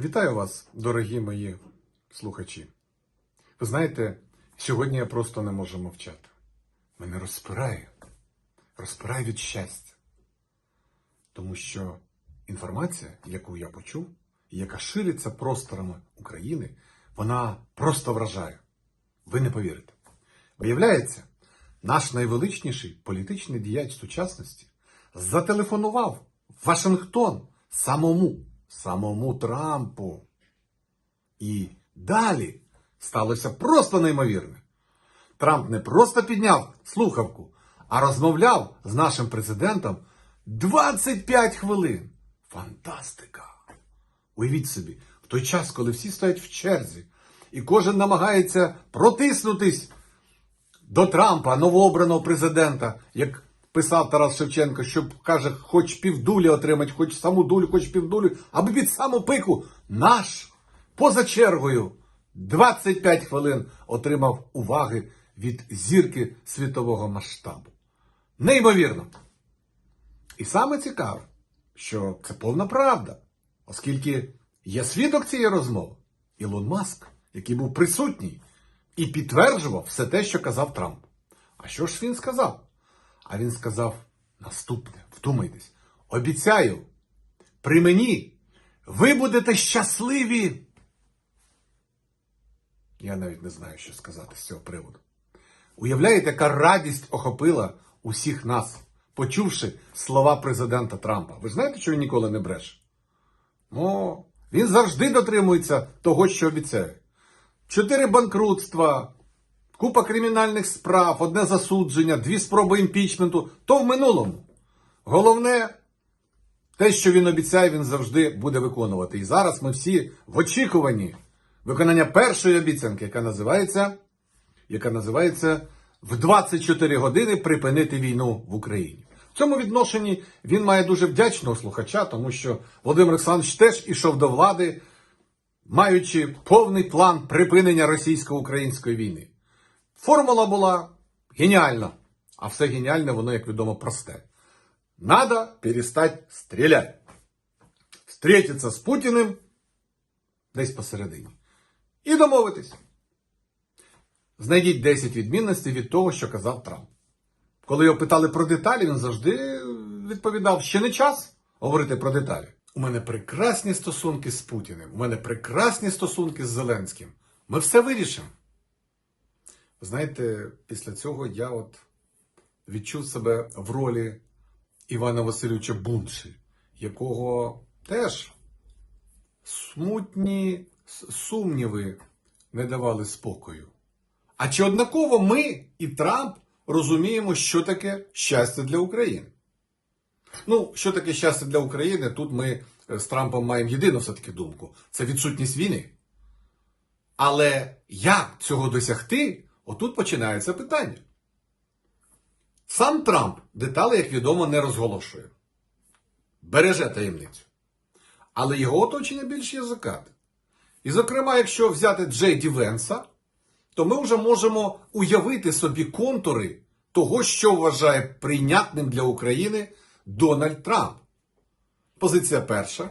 Вітаю вас, дорогі мої слухачі. Ви знаєте, сьогодні я просто не можу мовчати. Мене розпирає, розпирає від щастя. Тому що інформація, яку я почув, яка шириться просторами України, вона просто вражає. Ви не повірите. Виявляється, наш найвеличніший політичний діяч сучасності зателефонував в Вашингтон самому, самому Трампу. І далі сталося просто неймовірне. Трамп не просто підняв слухавку, а розмовляв з нашим президентом 25 хвилин. Фантастика! Уявіть собі, в той час, коли всі стоять в черзі, і кожен намагається протиснутись до Трампа, новообраного президента, як писав Тарас Шевченко, що каже, хоч півдулі отримати, хоч саму дулю, хоч півдулю, аби під саму пику наш поза чергою 25 хвилин отримав уваги від зірки світового масштабу. Неймовірно. І саме цікаве, що це повна правда, оскільки є свідок цієї розмови Ілон Маск, який був присутній і підтверджував все те, що казав Трамп. А що ж він сказав? А він сказав наступне: вдумайтесь, обіцяю, при мені ви будете щасливі. Я навіть не знаю, що сказати з цього приводу. Уявляєте, яка радість охопила усіх нас, почувши слова президента Трампа. Ви ж знаєте, що він ніколи не бреше? О, він завжди дотримується того, що обіцяє. Чотири банкрутства, купа кримінальних справ, одне засудження, дві спроби імпічменту то в минулому. Головне, те, що він обіцяє, він завжди буде виконувати. І зараз ми всі в очікуванні виконання першої обіцянки, яка називається, яка називається в 24 години припинити війну в Україні. В цьому відношенні він має дуже вдячного слухача, тому що Володимир Олександрович теж ішов до влади, маючи повний план припинення російсько-української війни. Формула була геніальна, а все геніальне, воно, як відомо, просте. Надо перестать стрелять. Встретиться з Путіним десь посередині. І домовитись. Знайдіть 10 відмінностей від того, що казав Трамп. Коли його питали про деталі, він завжди відповідав: ще не час говорити про деталі. У мене прекрасні стосунки з Путіним, у мене прекрасні стосунки з Зеленським. Ми все вирішимо. Знаєте, після цього я от відчув себе в ролі Івана Васильовича Бунші, якого теж смутні сумніви не давали спокою. А чи однаково ми і Трамп розуміємо, що таке щастя для України? Ну, що таке щастя для України? Тут ми е, з Трампом маємо єдину все-таки думку: це відсутність війни. Але як цього досягти? Отут починається питання. Сам Трамп деталі, як відомо, не розголошує. Береже таємницю. Але його оточення більш язикате. І, зокрема, якщо взяти Джей Ді Венса, то ми вже можемо уявити собі контури того, що вважає прийнятним для України Дональд Трамп. Позиція перша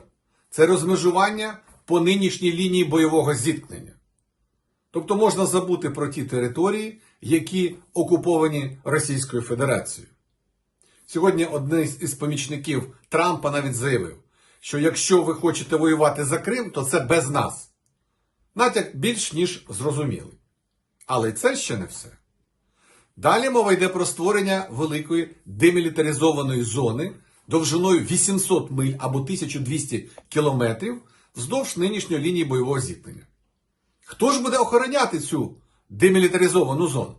це розмежування по нинішній лінії бойового зіткнення. Тобто можна забути про ті території, які окуповані Російською Федерацією. Сьогодні один із помічників Трампа навіть заявив, що якщо ви хочете воювати за Крим, то це без нас. Натяк більш ніж зрозумілий. Але це ще не все. Далі мова йде про створення великої демілітаризованої зони довжиною 800 миль або 1200 кілометрів вздовж нинішньої лінії бойового зіткнення. Хто ж буде охороняти цю демілітаризовану зону?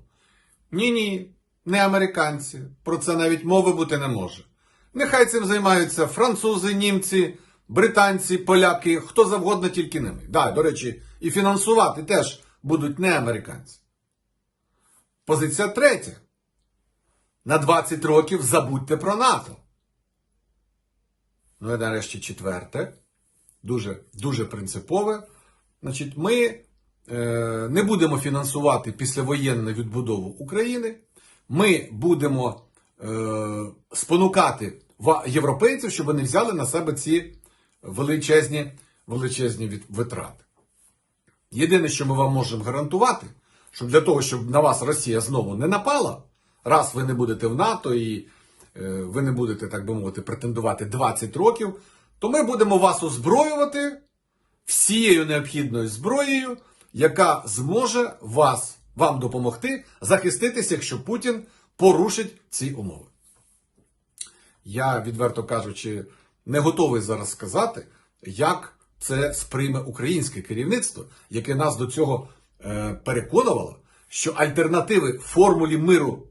Ні, ні, не американці. Про це навіть мови бути не може. Нехай цим займаються французи, німці, британці, поляки, хто завгодно, тільки ними. Да, до речі, і фінансувати теж будуть не американці. Позиція третя. На 20 років забудьте про НАТО. Ну і нарешті четверте, дуже, дуже принципове. Значить, ми не будемо фінансувати післявоєнну відбудову України. Ми будемо е, спонукати європейців, щоб вони взяли на себе ці величезні величезні витрати. Єдине, що ми вам можемо гарантувати, що для того, щоб на вас Росія знову не напала, раз ви не будете в НАТО і е, ви не будете, так би мовити, претендувати 20 років, то ми будемо вас озброювати всією необхідною зброєю, яка зможе вас, вам допомогти захиститися, якщо Путін порушить ці умови. Я, відверто кажучи, не готовий зараз сказати, як це сприйме українське керівництво, яке нас до цього е, переконувало, що альтернативи формулі миру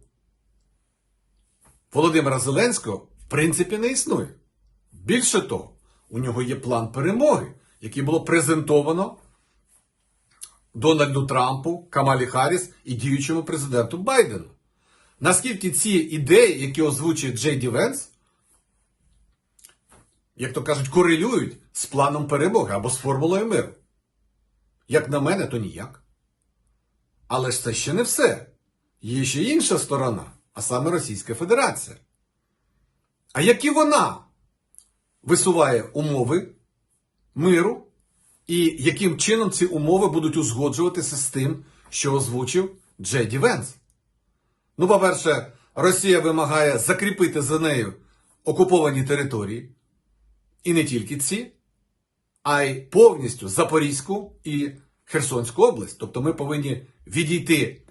Володимира Зеленського в принципі не існує. Більше того, у нього є план перемоги, який було презентовано Дональду Трампу, Камалі Харріс і діючому президенту Байдену. Наскільки ці ідеї, які озвучує Джей Ді Венс, як то кажуть, корелюють з планом перемоги або з формулою миру. Як на мене, то ніяк. Але ж це ще не все. Є ще інша сторона, а саме Російська Федерація. А які вона висуває умови миру, і яким чином ці умови будуть узгоджуватися з тим, що озвучив Джей Ді Венс? Ну, по-перше, Росія вимагає закріпити за нею окуповані території, і не тільки ці, а й повністю Запорізьку і Херсонську область. Тобто ми повинні відійти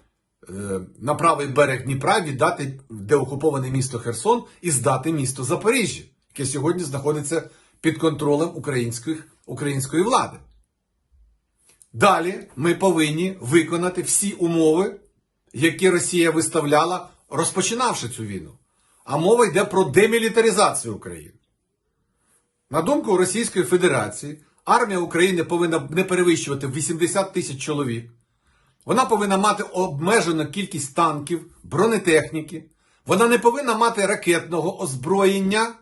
е, на правий берег Дніпра, віддати деокуповане місто Херсон і здати місто Запоріжжя, яке сьогодні знаходиться під контролем української влади. Далі ми повинні виконати всі умови, які Росія виставляла, розпочинавши цю війну. А мова йде про демілітаризацію України. На думку Російської Федерації, армія України повинна не перевищувати 80 тисяч чоловік. Вона повинна мати обмежену кількість танків, бронетехніки. Вона не повинна мати ракетного озброєння.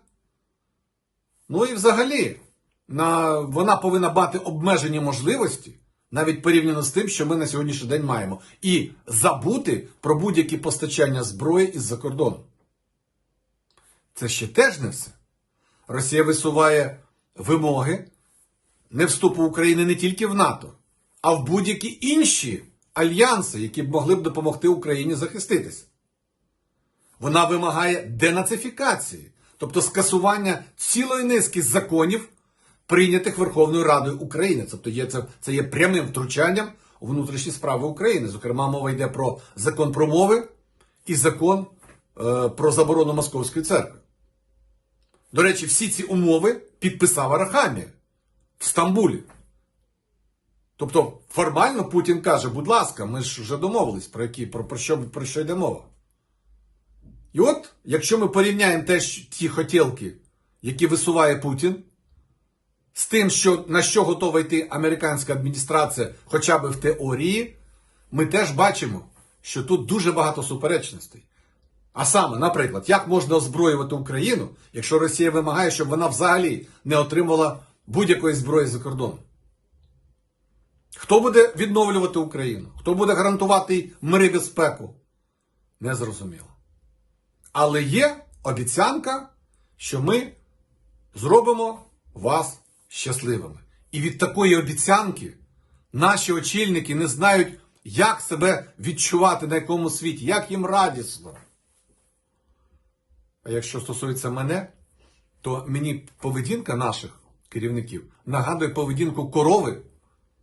Ну і взагалі, на, вона повинна мати обмежені можливості, навіть порівняно з тим, що ми на сьогоднішній день маємо, і забути про будь-які постачання зброї із-за кордону. Це ще теж не все. Росія висуває вимоги не вступу України не тільки в НАТО, а в будь-які інші альянси, які б могли б допомогти Україні захиститися. Вона вимагає денацифікації, тобто скасування цілої низки законів, прийнятих Верховною Радою України. Тобто є, це, це є прямим втручанням у внутрішні справи України. Зокрема, мова йде про закон про мови і закон е, про заборону Московської церкви. До речі, всі ці умови підписав Арахамія в Стамбулі. Тобто, формально Путін каже, будь ласка, ми ж вже домовились, про, які, про, про, що, про що йде мова. І от, якщо ми порівняємо те, що- ті хотілки, які висуває Путін, з тим, що, на що готова йти американська адміністрація, хоча б в теорії, ми теж бачимо, що тут дуже багато суперечностей. А саме, наприклад, як можна озброювати Україну, якщо Росія вимагає, щоб вона взагалі не отримала будь-якої зброї за кордоном? Хто буде відновлювати Україну? Хто буде гарантувати мир і безпеку? Незрозуміло. Але є обіцянка, що ми зробимо вас щасливими. І від такої обіцянки наші очільники не знають, як себе відчувати на якому світі, як їм радісно. А якщо стосується мене, то мені поведінка наших керівників нагадує поведінку корови,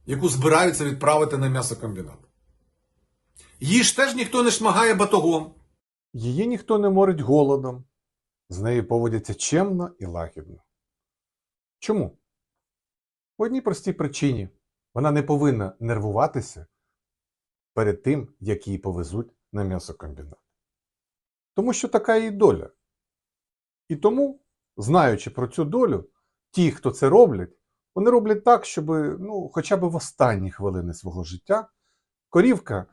яку збираються відправити на м'ясокомбінат. Її ж теж ніхто не шмагає батогом. Її ніхто не морить голодом, з нею поводяться чемно і лагідно. Чому? По одній простій причині вона не повинна нервуватися перед тим, як її повезуть на м'ясокомбінат. Тому що така її доля. І тому, знаючи про цю долю, ті, хто це роблять, вони роблять так, щоб ну, хоча б в останні хвилини свого життя корівка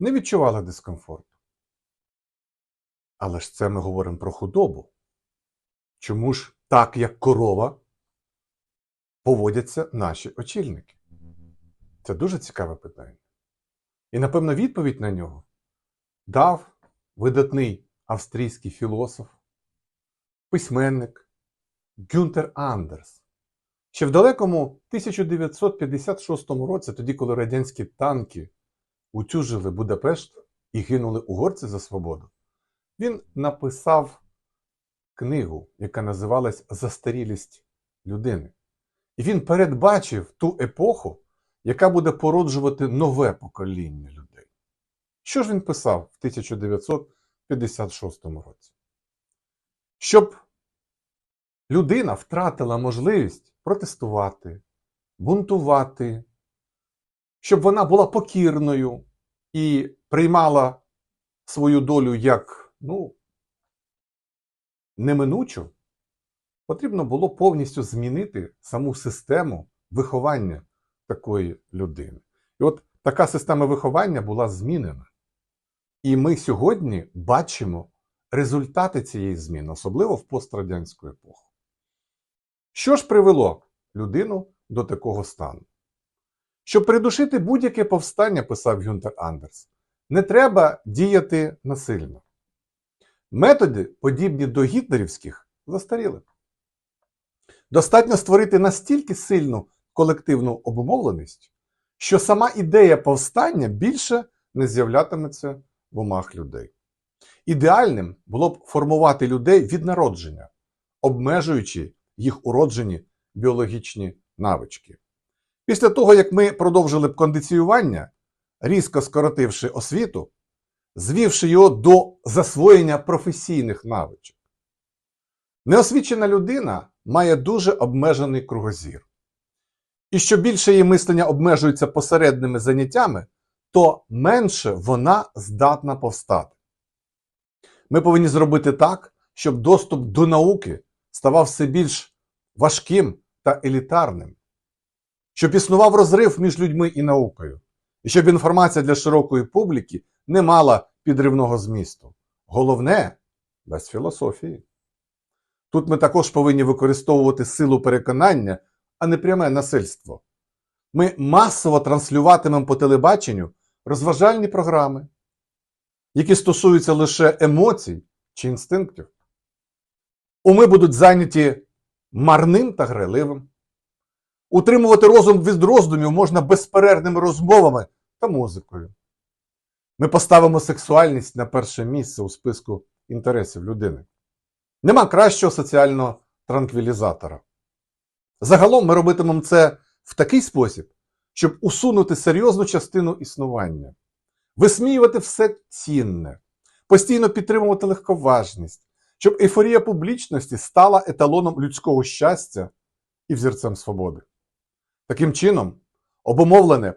не відчувала дискомфорту. Але ж це ми говоримо про худобу. Чому ж так, як корова, поводяться наші очільники? Це дуже цікаве питання. І, напевно, відповідь на нього дав видатний австрійський філософ, письменник Гюнтер Андерс Ще в далекому 1956 році, тоді, коли радянські танки утюжили Будапешт і гинули угорці за свободу, він написав книгу, яка називалась Застарілість людини. І він передбачив ту епоху, яка буде породжувати нове покоління людей. Що ж він писав в 1956 році? Щоб людина втратила можливість протестувати, бунтувати, щоб вона була покірною і приймала свою долю як ну, неминучу, потрібно було повністю змінити саму систему виховання такої людини. І от така система виховання була змінена. І ми сьогодні бачимо результати цієї зміни, особливо в пострадянську епоху. Що ж привело людину до такого стану? Щоб придушити будь-яке повстання, писав Гюнтер Андерс, не треба діяти насильно. Методи, подібні до гітлерівських, застаріли. Достатньо створити настільки сильну колективну обумовленість, що сама ідея повстання більше не з'являтиметься в умах людей. Ідеальним було б формувати людей від народження, обмежуючи їх уроджені біологічні навички. Після того, як ми продовжили б кондиціювання, різко скоротивши освіту, звівши його до засвоєння професійних навичок. Неосвічена людина має дуже обмежений кругозір. І що більше її мислення обмежується посередними заняттями, то менше вона здатна повстати. Ми повинні зробити так, щоб доступ до науки ставав все більш важким та елітарним, щоб існував розрив між людьми і наукою, і щоб інформація для широкої публіки не мала підривного змісту. Головне без філософії. Тут ми також повинні використовувати силу переконання, а не пряме насильство. Ми масово транслюватимемо по телебаченню розважальні програми, які стосуються лише емоцій чи інстинктів. Уми будуть зайняті марним та грайливим. Утримувати розум від роздумів можна безперервними розмовами та музикою. Ми поставимо сексуальність на перше місце у списку інтересів людини. Нема кращого соціального транквілізатора. Загалом ми робитимемо це в такий спосіб, щоб усунути серйозну частину існування, висміювати все цінне, постійно підтримувати легковажність, щоб ейфорія публічності стала еталоном людського щастя і взірцем свободи. Таким чином, обумовлене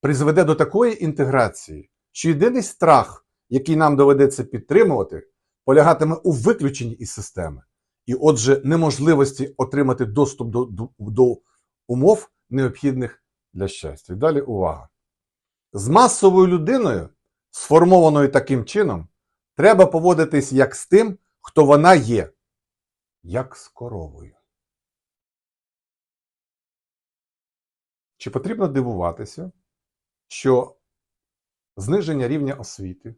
призведе до такої інтеграції, що єдиний страх, який нам доведеться підтримувати, полягатиме у виключенні із системи, і отже, неможливості отримати доступ до, до, до умов, необхідних для щастя. І далі увага. З масовою людиною, сформованою таким чином, треба поводитись як з тим, хто вона є, як з коровою. Чи потрібно дивуватися, що зниження рівня освіти,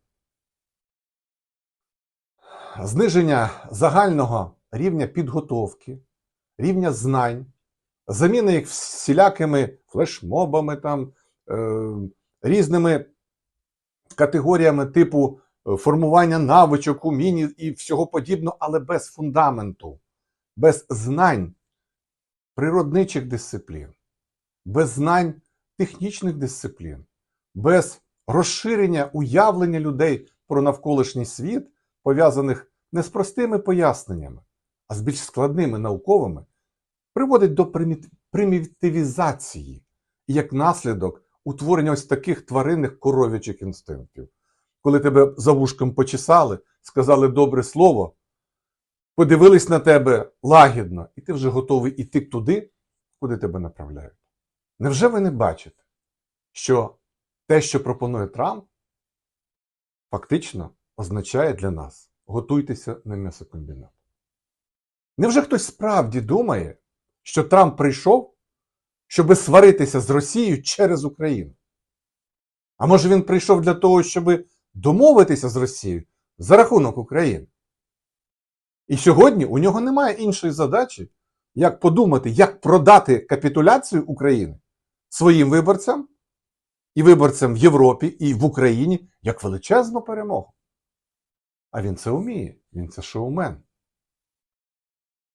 зниження загального рівня підготовки, рівня знань, заміна їх всілякими флешмобами, там, е, різними категоріями типу е, формування навичок, умінь і всього подібного, але без фундаменту, без знань природничих дисциплін, без знань технічних дисциплін, без розширення уявлення людей про навколишній світ, пов'язаних не з простими поясненнями, а з більш складними науковими, приводить до примітивізації і як наслідок утворення ось таких тваринних коров'ячих інстинктів. Коли тебе за вушком почесали, сказали добре слово, подивились на тебе лагідно, і ти вже готовий іти туди, куди тебе направляють. Невже ви не бачите, що те, що пропонує Трамп, фактично означає для нас готуйтеся на м'ясокомбінат? Невже хтось справді думає, що Трамп прийшов, щоби сваритися з Росією через Україну? А може він прийшов для того, щоб домовитися з Росією за рахунок України? І сьогодні у нього немає іншої задачі, як подумати, як продати капітуляцію України своїм виборцям і виборцям в Європі і в Україні як величезну перемогу. А він це вміє, він це шоумен.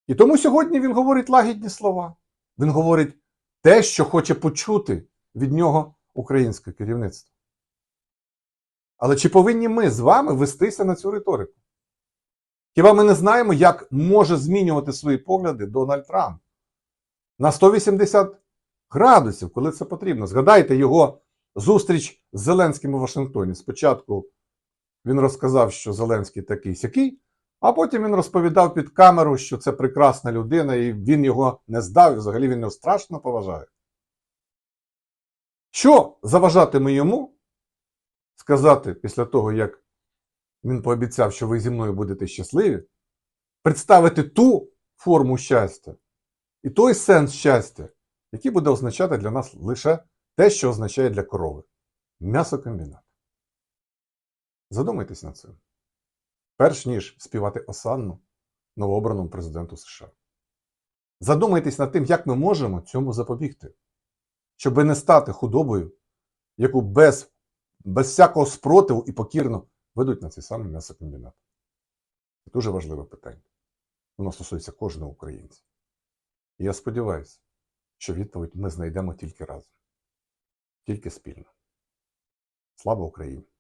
І тому сьогодні він говорить лагідні слова. Він говорить те, що хоче почути від нього українське керівництво. Але чи повинні ми з вами вестися на цю риторику? Хіба ми не знаємо, як може змінювати свої погляди Дональд Трамп? На 180 градусів, коли це потрібно. Згадайте його зустріч з Зеленським у Вашингтоні. Спочатку він розказав, що Зеленський такий сякий, а потім він розповідав під камеру, що це прекрасна людина, і він його не здав, і взагалі він його страшно поважає. Що заважатиме йому сказати після того, як він пообіцяв, що ви зі мною будете щасливі, представити ту форму щастя і той сенс щастя, який буде означати для нас лише те, що означає для корови м'ясокомбінат. Задумайтесь над цим. Перш ніж співати осанну новообраному президенту США. Задумайтесь над тим, як ми можемо цьому запобігти, щоб не стати худобою, яку без, без всякого спротиву і покірно ведуть на цей самий м'ясокомбінат. Це дуже важливе питання. Воно стосується кожного українця. І я сподіваюся, що відповідь ми знайдемо тільки разом, тільки спільно. Слава Україні!